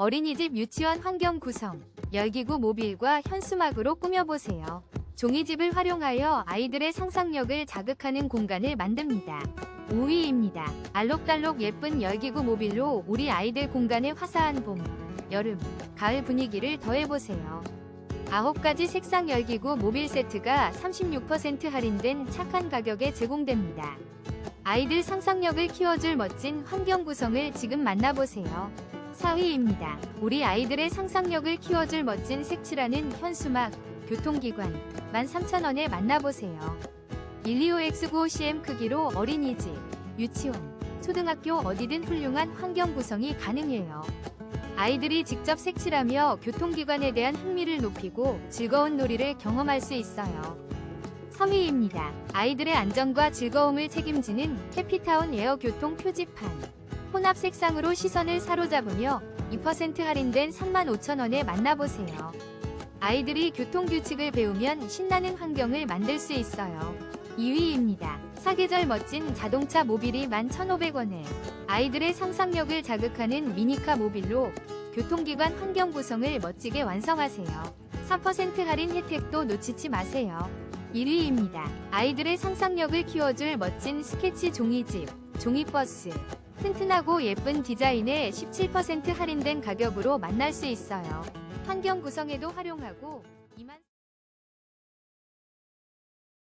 어린이집 유치원 환경 구성, 열기구 모빌과 현수막으로 꾸며보세요. 종이집을 활용하여 아이들의 상상력을 자극하는 공간을 만듭니다. 5위입니다. 알록달록 예쁜 열기구 모빌로 우리 아이들 공간에 화사한 봄, 여름, 가을 분위기를 더해보세요. 9가지 색상 열기구 모빌 세트가 36% 할인된 착한 가격에 제공됩니다. 아이들 상상력을 키워줄 멋진 환경 구성을 지금 만나보세요. 4위입니다. 우리 아이들의 상상력을 키워줄 멋진 색칠하는 현수막, 교통기관, 13,000원에 만나보세요. 125X95CM 크기로 어린이집, 유치원, 초등학교 어디든 훌륭한 환경 구성이 가능해요. 아이들이 직접 색칠하며 교통기관에 대한 흥미를 높이고 즐거운 놀이를 경험할 수 있어요. 3위입니다. 아이들의 안전과 즐거움을 책임지는 해피타운 에어 교통 표지판. 혼합 색상으로 시선을 사로잡으며 2% 할인된 35,000원에 만나보세요. 아이들이 교통규칙을 배우면 신나는 환경을 만들 수 있어요. 2위입니다. 사계절 멋진 자동차 모빌이 11,500원에 아이들의 상상력을 자극하는 미니카 모빌로 교통기관 환경 구성을 멋지게 완성하세요. 4% 할인 혜택도 놓치지 마세요. 1위입니다. 아이들의 상상력을 키워줄 멋진 스케치 종이집, 종이버스. 튼튼하고 예쁜 디자인에 17% 할인된 가격으로 만날 수 있어요. 환경 구성에도 활용하고